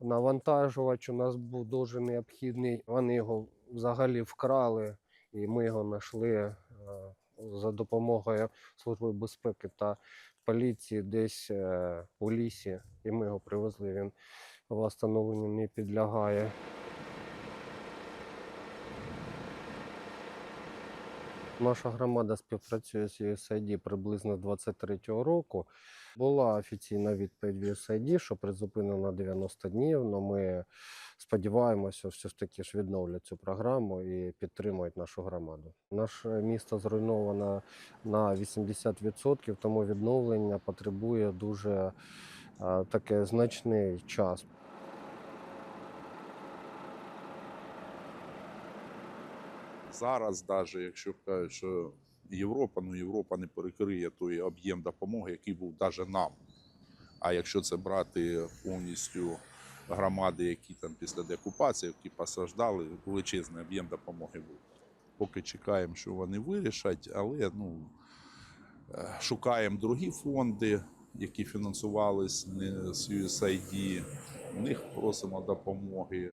Навантажувач у нас був дуже необхідний. Вони його взагалі вкрали, і ми його знайшли е, за допомогою Служби безпеки та поліції десь е, у лісі, і ми його привезли. Він встановленню не підлягає. Наша громада співпрацює з USAID приблизно з 23-го року. Була офіційна відповідь USAID, що призупинено на 90 днів. але ми сподіваємося, що все ж таки ж відновлять цю програму і підтримують нашу громаду. Наше місто зруйновано на 80%, тому відновлення потребує дуже таке значний час. Зараз, навіть якщо кажуть, що Європа, ну Європа не перекриє той об'єм допомоги, який був навіть нам. А якщо це брати повністю громади, які там після деокупації, які постраждали, величезний об'єм допомоги був. Поки чекаємо, що вони вирішать, але ну, е, шукаємо другі фонди, які фінансувались не з USAID. У них просимо допомоги.